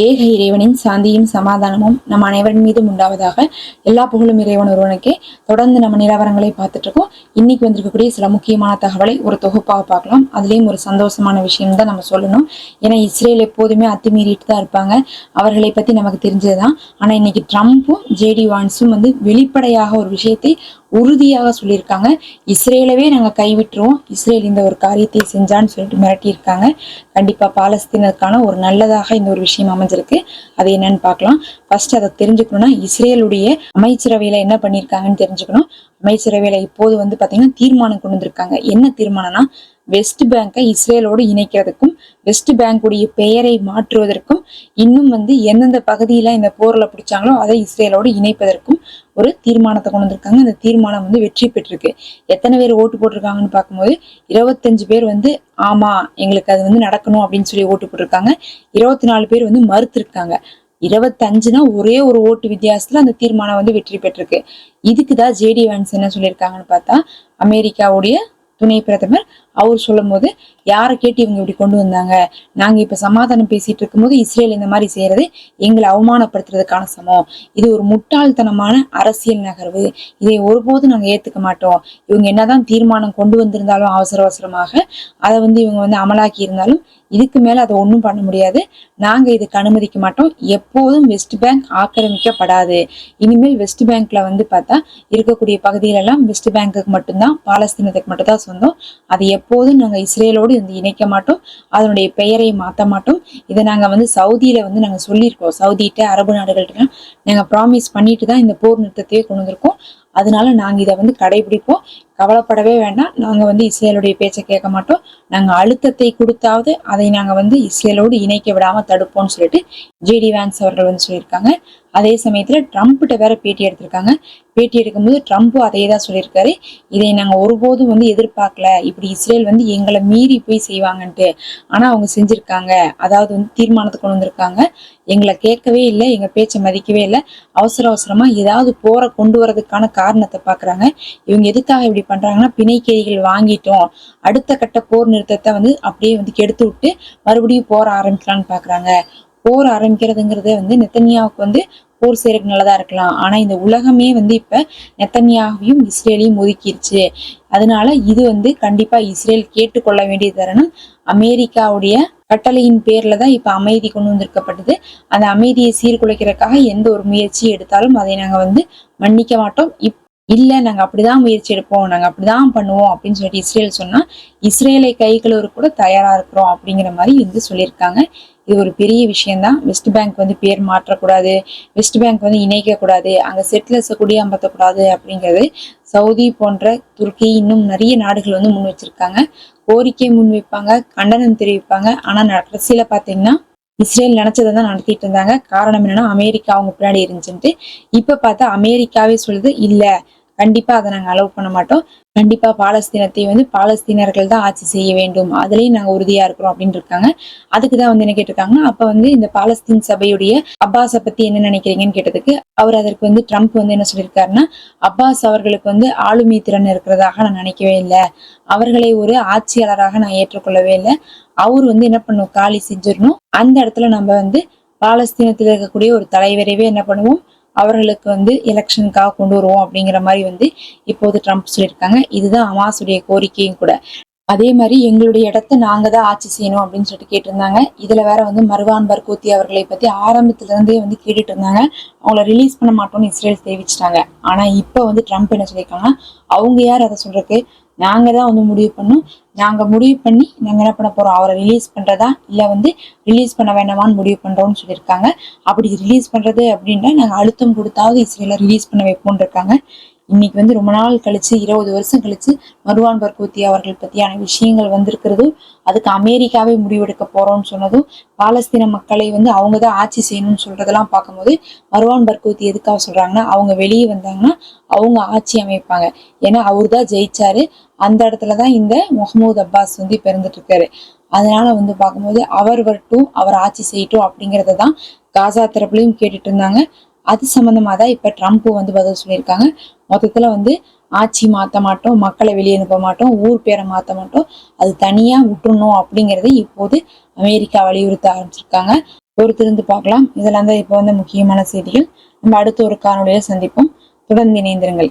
ஏக இறைவனின் சாந்தியும் சமாதானமும் நம் அனைவரின் மீதும் உண்டாவதாக எல்லா புகழும் இறைவன் ஒருவனுக்கே. தொடர்ந்து நம்ம நிலவரங்களை பார்த்துட்டு இருக்கோம். இன்னைக்கு வந்திருக்கக்கூடிய சில முக்கியமான தகவலை ஒரு தொகுப்பாக பார்க்கலாம். அதுலேயும் ஒரு சந்தோஷமான விஷயம் தான் நம்ம சொல்லணும். ஏன்னா இஸ்ரேல் எப்போதுமே அத்துமீறிட்டு தான் இருப்பாங்க. அவர்களை பற்றி நமக்கு தெரிஞ்சது தான் ஆனால் இன்னைக்கு ட்ரம்ப்பும் ஜேடி வான்ஸும் வந்து வெளிப்படையாக ஒரு விஷயத்தை உறுதியாக சொல்லியிருக்காங்க. இஸ்ரேலவே நாங்கள் கைவிட்டுருவோம். இஸ்ரேல் இந்த ஒரு காரியத்தை செஞ்சான்னு சொல்லிட்டு மிரட்டியிருக்காங்க. கண்டிப்பாக பாலஸ்தீனத்துக்கான ஒரு நல்லதாக இந்த ஒரு விஷயம் அமைஞ்சிருக்கு. அது என்னன்னு பார்க்கலாம். ஃபர்ஸ்ட் அதை தெரிஞ்சுக்கணும்னா இஸ்ரேலுடைய அமைச்சரவையில் என்ன பண்ணியிருக்காங்கன்னு தெரிஞ்சுக்கணும். அமைச்சரவையில் இப்போது வந்து பார்த்தீங்கன்னா தீர்மானம் கொண்டு வந்திருக்காங்க. என்ன தீர்மானம்னா வெஸ்ட் பேங்கை இஸ்ரேலோடு இணைக்கிறதுக்கும் வெஸ்ட் பேங்குடைய பெயரை மாற்றுவதற்கும் இன்னும் வந்து எந்தெந்த பகுதியில இந்த போர்ல பிடிச்சாங்களோ அதை இஸ்ரேலோடு இணைப்பதற்கும் ஒரு தீர்மானத்தை கொண்டு வந்திருக்காங்க. அந்த தீர்மானம் வந்து வெற்றி பெற்றிருக்கு. எத்தனை பேர் ஓட்டு போட்டிருக்காங்கன்னு பார்க்கும்போது இருபத்தஞ்சு பேர் வந்து ஆமா எங்களுக்கு அது வந்து நடக்கணும் அப்படின்னு சொல்லி ஓட்டு போட்டிருக்காங்க. இருபத்தி நாலு பேர் வந்து மறுத்திருக்காங்க. இருபத்தஞ்சுனா ஒரே ஒரு ஓட்டு வித்தியாசத்துல அந்த தீர்மானம் வந்து வெற்றி பெற்றிருக்கு. இதுக்குதான் ஜேடி வேன்ஸ் என்ன சொல்லியிருக்காங்கன்னு பார்த்தா அமெரிக்காவுடைய துணை பிரதமர் அவர் சொல்லும் போது யாரை கேட்டு இவங்க இப்படி கொண்டு வந்தாங்க? நாங்க இப்ப சமாதானம் பேசிட்டு இருக்கும்போது இஸ்ரேல் இந்த மாதிரி செய்யறது எங்களை அவமானப்படுத்துறதுக்கான சமம். இது ஒரு முட்டாள்தனமான அரசியல் நகர்வு. இதை ஒருபோதும் நாங்க ஏத்துக்க மாட்டோம். இவங்க என்னதான் தீர்மானம் கொண்டு வந்திருந்தாலும் அவசர அவசரமாக அதை வந்து இவங்க வந்து அமலாக்கி இருந்தாலும் இதுக்கு மேல அதை ஒன்றும் பண்ண முடியாது. நாங்க இதுக்கு அனுமதிக்க மாட்டோம். எப்போதும் வெஸ்ட் பேங்க் ஆக்கிரமிக்கப்படாது. இனிமேல் வெஸ்ட் பேங்க்ல வந்து பார்த்தா இருக்கக்கூடிய பகுதிகளெல்லாம் வெஸ்ட் பேங்க்குக்கு மட்டும்தான் பாலஸ்தீனத்துக்கு மட்டும்தான் சொந்தம். அது எப்போதும் நாங்கள் இஸ்ரேலோடு வந்து இணைக்க மாட்டோம். அதனுடைய பெயரை மாற்ற மாட்டோம். இதை நாங்கள் வந்து சவுதியில் வந்து நாங்கள் சொல்லியிருக்கோம். சவுதிகிட்ட அரபு நாடுகள்கிட்ட நாங்கள் ப்ராமிஸ் பண்ணிட்டு தான் இந்த போர் நிறுத்தத்தையே கொண்டு வந்திருக்கோம். அதனால நாங்கள் இதை வந்து கடைபிடிப்போம். கவலைப்படவே வேண்டாம். நாங்கள் வந்து இஸ்ரேலுடைய பேச்சை கேட்க மாட்டோம். நாங்கள் அழுத்தத்தை கொடுத்தாவது அதை நாங்கள் வந்து இஸ்ரேலோடு இணைக்க விடாமல் தடுப்போம்னு சொல்லிட்டு ஜேடி வேன்ஸ் அவர்கள் வந்து சொல்லியிருக்காங்க. அதே சமயத்தில் ட்ரம்ப்கிட்ட வேற பேட்டி எடுத்திருக்காங்க. பேட்டி எடுக்கும்போது ட்ரம்ப்பும் அதே தான் சொல்லியிருக்காரு. இதை நாங்கள் ஒருபோதும் வந்து எதிர்பார்க்கல. இப்படி இஸ்ரேல் வந்து எங்களை மீறி போய் செய்வாங்கன்ட்டு. ஆனால் அவங்க செஞ்சுருக்காங்க. அதாவது வந்து தீர்மானத்தை கொண்டு வந்திருக்காங்க. எங்களை கேட்கவே இல்லை. எங்கள் பேச்சை மதிக்கவே இல்லை. அவசர அவசரமாக ஏதாவது போற கொண்டு வரதுக்கான காரணத்தை பார்க்குறாங்க இவங்க எதுக்காக இப்படி பண்ணுறாங்கன்னா பிணைக்கேரிகள் வாங்கிட்டோம். அடுத்த கட்ட போர் நிறுத்தத்தை வந்து அப்படியே வந்து கெடுத்து விட்டு மறுபடியும் போற ஆரம்பிக்கலாம்னு பார்க்குறாங்க போர் ஆரம்பிக்கிறதுங்கிறத வந்து நெத்தனியாவுக்கு வந்து போர் செய்யறதுக்கு நல்லதா இருக்கலாம். ஆனா இந்த உலகமே வந்து இப்ப நெத்தனியாவையும் இஸ்ரேலையும் ஒதுக்கிருச்சு. அதனால இது வந்து கண்டிப்பா இஸ்ரேல் கேட்டுக்கொள்ள வேண்டிய தருணம். அமெரிக்காவுடைய கட்டளையின் பேர்ல தான் இப்ப அமைதி கொண்டு வந்திருக்கப்பட்டது. அந்த அமைதியை சீர்குலைக்கிறதுக்காக எந்த ஒரு முயற்சி எடுத்தாலும் அதை நாங்க வந்து மன்னிக்க மாட்டோம். இப் இல்லை நாங்கள் அப்படிதான் முயற்சி எடுப்போம் நாங்கள் அப்படிதான் பண்ணுவோம் அப்படின்னு சொல்லிட்டு இஸ்ரேல் சொன்னா இஸ்ரேலை கை கழுவுற கூட தயாரா இருக்கிறோம் அப்படிங்கிற மாதிரி வந்து சொல்லியிருக்காங்க. இது ஒரு பெரிய விஷயம்தான். வெஸ்ட் பேங்க் வந்து பேர் மாற்றக்கூடாது. வெஸ்ட் பேங்க் வந்து இணைக்க கூடாது அங்க செட்டிலர்ஸை குடியமர்த்தக்கூடாது அப்படிங்கிறது சவுதி போன்ற துருக்கி இன்னும் நிறைய நாடுகள் வந்து முன் வச்சிருக்காங்க. கோரிக்கை முன் வைப்பாங்க கண்டனம் தெரிவிப்பாங்க. ஆனா கடைசியில பாத்தீங்கன்னா இஸ்ரேல் நினைச்சதை தான் நடத்திட்டு இருந்தாங்க. காரணம் என்னன்னா அமெரிக்கா அவங்க பின்னாடி இருந்துச்சுன்ட்டு. இப்ப பார்த்தா அமெரிக்காவே சொல்லுது இல்லை கண்டிப்பா அதை நாங்க அலோவ் பண்ண மாட்டோம். கண்டிப்பா பாலஸ்தீனத்தை வந்து பாலஸ்தீனர்கள் தான் ஆட்சி செய்ய வேண்டும். அதுலயும் நாங்க உறுதியா இருக்கிறோம் அப்படின்னு இருக்காங்க. அதுக்கு தான் வந்து என்ன கேட்டிருக்காங்க அப்ப வந்து இந்த பாலஸ்தீன் சபையுடைய அப்பாஸை பத்தி என்ன நினைக்கிறீங்கன்னு கேட்டதுக்கு அவர் அதற்கு வந்து ட்ரம்ப் வந்து என்ன சொல்லியிருக்காருன்னா அப்பாஸ் அவர்களுக்கு வந்து ஆளுமை திறன் இருக்கிறதாக நான் நினைக்கவே இல்லை. அவர்களை ஒரு ஆட்சியாளராக நான் ஏற்றுக்கொள்ளவே இல்லை. அவர் வந்து என்ன பண்ணும்? காலி செஞ்சிடணும். அந்த இடத்துல நம்ம வந்து பாலஸ்தீனத்தில் இருக்கக்கூடிய ஒரு தலைவரைவே என்ன பண்ணுவோம்? அவர்களுக்கு வந்து எலெக்ஷனுக்காக கொண்டு வருவோம் அப்படிங்கிற மாதிரி வந்து இப்போது ட்ரம்ப் சொல்லியிருக்காங்க. இதுதான் அமாசுடைய கோரிக்கையும் கூட. அதே மாதிரி எங்களுடைய இடத்த நாங்கள் தான் ஆட்சி செய்யணும் அப்படின்னு சொல்லிட்டு கேட்டிருந்தாங்க. இதில் வேற வந்து மருவான் பர்கூத்தி அவர்களை பற்றி ஆரம்பத்துலேருந்தே வந்து கேட்டுட்டு இருந்தாங்க. அவங்கள ரிலீஸ் பண்ண மாட்டோம்னு இஸ்ரேல் தெரிவிச்சிட்டாங்க. ஆனால் இப்போ வந்து ட்ரம்ப் என்ன சொல்லியிருக்காங்கன்னா அவங்க யார் அதை சொல்கிறதுக்கு நாங்க தான் வந்து முடிவு பண்ணோம். நாங்க முடிவு பண்ணி நாங்க என்ன பண்ண போறோம்? அவரை ரிலீஸ் பண்றதா? இல்ல வந்து ரிலீஸ் பண்ண வேண்டாமான்னு முடிவு பண்றோம்னு சொல்லியிருக்காங்க. அப்படி ரிலீஸ் பண்றது அப்படின்னா நாங்க அழுத்தம் கொடுத்தாவது இஸ்ரேல ரிலீஸ் பண்ண வைப்போம்னு இருக்காங்க. இன்னைக்கு வந்து ரொம்ப நாள் கழிச்சு இருபது வருஷம் கழிச்சு மருவான் பர்கூத்தி அவர்கள் பத்தியான விஷயங்கள் வந்திருக்கிறதும் அதுக்கு அமெரிக்காவே முடிவெடுக்க போறோம்னு சொன்னதும் பாலஸ்தீன மக்களை வந்து அவங்க தான் ஆட்சி செய்யணும்னு சொல்றதெல்லாம் பார்க்கும்போது மருவான் பர்கூத்தி எதுக்காக சொல்றாங்கன்னா அவங்க வெளியே வந்தாங்கன்னா அவங்க ஆட்சி அமைப்பாங்க. ஏன்னா அவர் தான் ஜெயிச்சாரு. அந்த இடத்துல தான் இந்த முகமது அப்பாஸ் வந்து பிறந்துட்டு இருக்காரு அதனால வந்து பார்க்கும்போது அவர் வரட்டும் அவர் ஆட்சி செய்யட்டும் அப்படிங்கிறத தான் காசா தரப்புலையும் கேட்டுட்டு இருந்தாங்க. அது சம்மந்தமாக தான் இப்போ ட்ரம்ப் வந்து பதில் சொல்லியிருக்காங்க. மொத்தத்தில் வந்து ஆட்சி மாற்ற மாட்டோம் மக்களை வெளியே அனுப்ப மாட்டோம் ஊர் பேரை மாற்ற மாட்டோம். அது தனியாக விட்டுணும் அப்படிங்கறத இப்போது அமெரிக்கா வலியுறுத்த ஆரம்பிச்சிருக்காங்க. பொறுத்திருந்து பார்க்கலாம். இதெல்லாம் தான் இப்போ வந்து முக்கியமான செய்திகள். நம்ம அடுத்த ஒரு காணொலியில் சந்திப்போம். தொடர்ந்து இணைந்திருங்கள்.